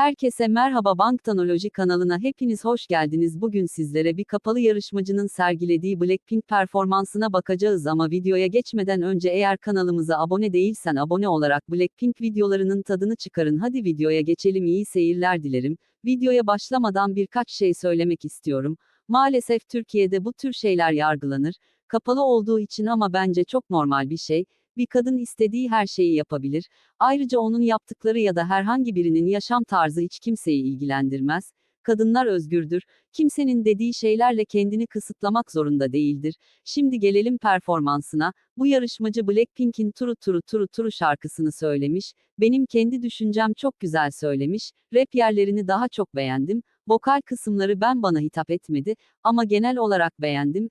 Herkese merhaba Banktanoloji kanalına hepiniz hoş geldiniz. Bugün sizlere bir kapalı yarışmacının sergilediği Blackpink performansına bakacağız ama videoya geçmeden önce eğer kanalımıza abone değilsen abone olarak Blackpink videolarının tadını çıkarın. Hadi videoya geçelim iyi seyirler dilerim. Videoya başlamadan birkaç şey söylemek istiyorum. Maalesef Türkiye'de bu tür şeyler yargılanır. Kapalı olduğu için ama bence çok normal bir şey. Bir kadın istediği her şeyi yapabilir. Ayrıca onun yaptıkları ya da herhangi birinin yaşam tarzı hiç kimseyi ilgilendirmez. Kadınlar özgürdür. Kimsenin dediği şeylerle kendini kısıtlamak zorunda değildir. Şimdi gelelim performansına. Bu yarışmacı Blackpink'in Turu Turu Turu Turu şarkısını söylemiş. Benim kendi düşüncem çok güzel söylemiş. Rap yerlerini daha çok beğendim. Vokal kısımları ben bana hitap etmedi ama genel olarak beğendim.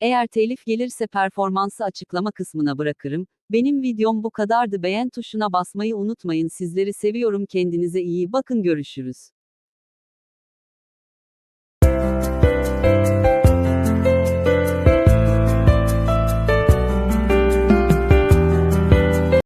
Eğer telif gelirse performansı açıklama kısmına bırakırım. Benim videom bu kadardı. Beğen tuşuna basmayı unutmayın. Sizleri seviyorum. Kendinize iyi bakın. Görüşürüz.